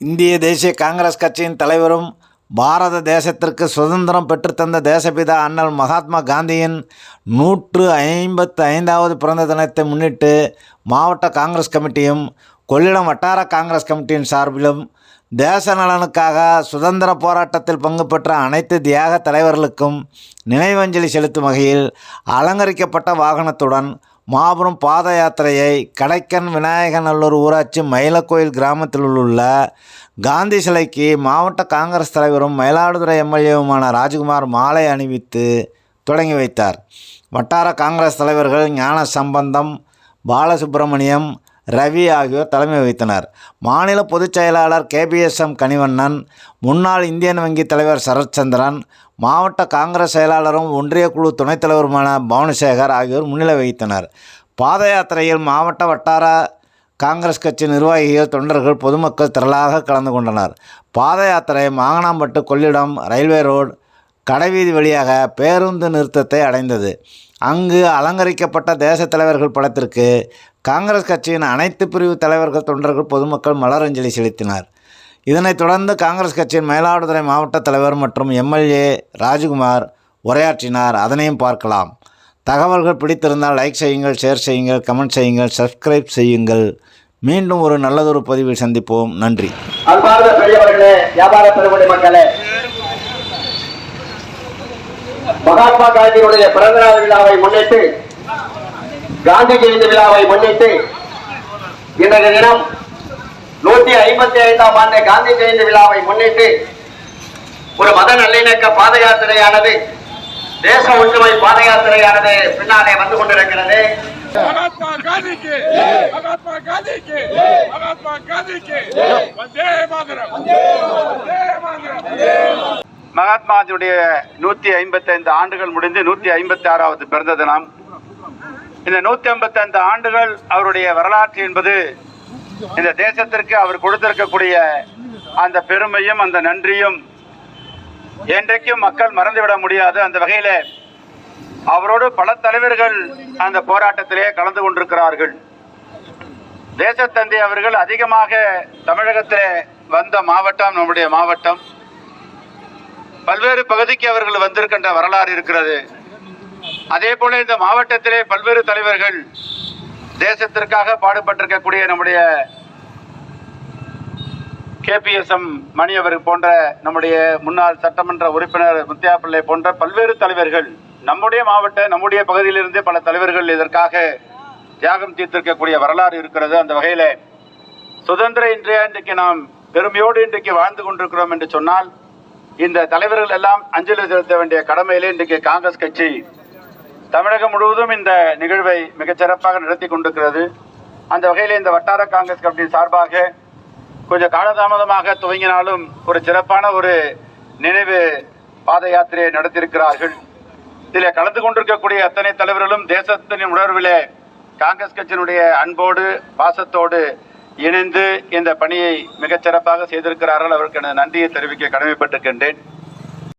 இந்திய தேசிய காங்கிரஸ் கட்சியின் தலைவரும் பாரத தேசத்திற்கு சுதந்திரம் பெற்றுத்தந்த தேசபிதா அண்ணல் மகாத்மா காந்தியின் நூற்று ஐம்பத்து ஐந்தாவது பிறந்த தினத்தை முன்னிட்டு மாவட்ட காங்கிரஸ் கமிட்டியும் கொள்ளிடம் வட்டார காங்கிரஸ் கமிட்டியின் சார்பிலும் தேச நலனுக்காக சுதந்திர போராட்டத்தில் பங்கு பெற்ற அனைத்து தியாக தலைவர்களுக்கும் நினைவஞ்சலி செலுத்தும் வகையில் அலங்கரிக்கப்பட்ட வாகனத்துடன் மாபெரும் பாத யாத்திரையை கடைக்கன் விநாயகநல்லூர் ஊராட்சி மயிலக்கோயில் கிராமத்தில் உள்ள காந்தி சிலைக்கு மாவட்ட காங்கிரஸ் தலைவரும் மயிலாடுதுறை எம்எல்ஏவுமான ராஜ்குமார் மாலை அணிவித்து தொடங்கி வைத்தார். வட்டார காங்கிரஸ் தலைவர்கள் ஞான சம்பந்தம் பாலசுப்பிரமணியம் ரவி ஆகியோர் தலைமை வகித்தனர். மாநில பொதுச் செயலாளர் கேபிஎஸ்எம் கனிவண்ணன் முன்னாள் இந்தியன் வங்கி தலைவர் சரத்சந்திரன் மாவட்ட காங்கிரஸ் செயலாளரும் ஒன்றிய குழு துணைத் தலைவருமான பவனசேகர் ஆகியோர் முன்னிலை வகித்தனர். பாத யாத்திரையில் மாவட்ட வட்டார காங்கிரஸ் கட்சி நிர்வாகிகள் தொண்டர்கள் பொதுமக்கள் திரளாக கலந்து கொண்டனர். பாத யாத்திரை மாங்கனாம்பட்டு கொள்ளிடம் ரயில்வே ரோடு கடைவீதி வழியாக பேருந்து நிறுத்தத்தை அடைந்தது. அங்கு அலங்கரிக்கப்பட்ட தேச தலைவர்கள் படத்திற்கு காங்கிரஸ் கட்சியின் அனைத்து பிரிவு தலைவர்கள் தொண்டர்கள் பொதுமக்கள் மலரஞ்சலி செலுத்தினார். இதனைத் தொடர்ந்து காங்கிரஸ் கட்சியின் மயிலாடுதுறை மாவட்ட தலைவர் மற்றும் எம்எல்ஏ ராஜ்குமார் உரையாற்றினார். அதனையும் பார்க்கலாம். தகவல்கள் பிடித்திருந்தால் லைக் செய்யுங்கள் ஷேர் செய்யுங்கள் கமெண்ட் செய்யுங்கள் சப்ஸ்கிரைப் செய்யுங்கள். மீண்டும் ஒரு நல்லதொரு பதிவில் சந்திப்போம். நன்றி. அன்பார்ந்த பெரியவர்களே வியாபார பெருமணி மக்களே மகாத்மா காந்தியினுடைய பிறந்தநாள் விழாவை முன்னிட்டு காந்தி ஜெயந்தி விழாவை முன்னிட்டு இன்றைய தினம் நூத்தி ஐம்பத்தி ஐந்தாம் ஆண்டு காந்தி ஜெயந்தி விழாவை முன்னிட்டு ஒரு மத நல்லிணக்க பாத யாத்திரையானது தேச ஒற்றுமை பாத யாத்திரையானது பின்னாலே வந்து கொண்டிருக்கிறது. மகாத்மா காந்திக்கு மகாத்மா காந்திக்கு மகாத்மா காந்திக்கு வந்தே மாதரம். மகாத்மாஜியுடைய நூத்தி ஐம்பத்தி ஐந்து ஆண்டுகள் முடிந்து நூத்தி ஐம்பத்தி ஆறாவது பிறந்த தினம். இந்த நூத்தி ஐம்பத்தி ஐந்து ஆண்டுகள் அவருடைய வரலாற்று என்பது இந்த தேசத்திற்கு அவர் கொடுத்திருக்கக்கூடிய அந்த பெருமையும் அந்த நன்றியும் என்றைக்கும் மக்கள் மறந்துவிட முடியாது. அந்த வகையில அவரோடு பல தலைவர்கள் அந்த போராட்டத்திலே கலந்து கொண்டிருக்கிறார்கள். தேசத்தந்தை அவர்கள் அதிகமாக தமிழகத்திலே வந்த மாவட்டம் நம்முடைய மாவட்டம். பல்வேறு பகுதிக்கு அவர்கள் வந்திருக்கின்ற வரலாறு இருக்கிறது. அதே போல இந்த மாவட்டத்திலே பல்வேறு தலைவர்கள் தேசத்திற்காக பாடுபட்டிருக்கக்கூடிய நம்முடைய கேபிஎஸ்எம் மணி அவர் போன்ற நம்முடைய முன்னாள் சட்டமன்ற உறுப்பினர் முத்தியா பிள்ளை போன்ற பல்வேறு தலைவர்கள் நம்முடைய மாவட்ட நம்முடைய பகுதியிலிருந்தே பல தலைவர்கள் இதற்காக தியாகம் தீர்த்திருக்கக்கூடிய வரலாறு இருக்கிறது. அந்த வகையில் சுதந்திர இன்றைய இன்றைக்கு நாம் பெருமையோடு இன்றைக்கு வாழ்ந்து கொண்டிருக்கிறோம் என்று சொன்னால் இந்த தலைவர்கள் எல்லாம் அஞ்சலி செலுத்த வேண்டிய கடமையிலே இன்றைக்கு காங்கிரஸ் கட்சி தமிழகம் முழுவதும் இந்த நிகழ்வை மிகச்சிறப்பாக நடத்தி கொண்டிருக்கிறது. அந்த வகையில் இந்த வட்டார காங்கிரஸ் கமிட்டி சார்பாக கொஞ்சம் காலதாமதமாக துவங்கினாலும் ஒரு சிறப்பான ஒரு நினைவு பாத யாத்திரையை நடத்தியிருக்கிறார்கள். இதில் கலந்து கொண்டிருக்கக்கூடிய அத்தனை தலைவர்களும் தேசத்தின் உணர்விலே காங்கிரஸ் கட்சியினுடைய அன்போடு பாசத்தோடு இணைந்து இந்த பணியை மிகச்சிறப்பாக செய்திருக்கிறார்கள். அவருக்கு எனது நன்றியை தெரிவிக்க கடமைப்பட்டிருக்கின்றேன்.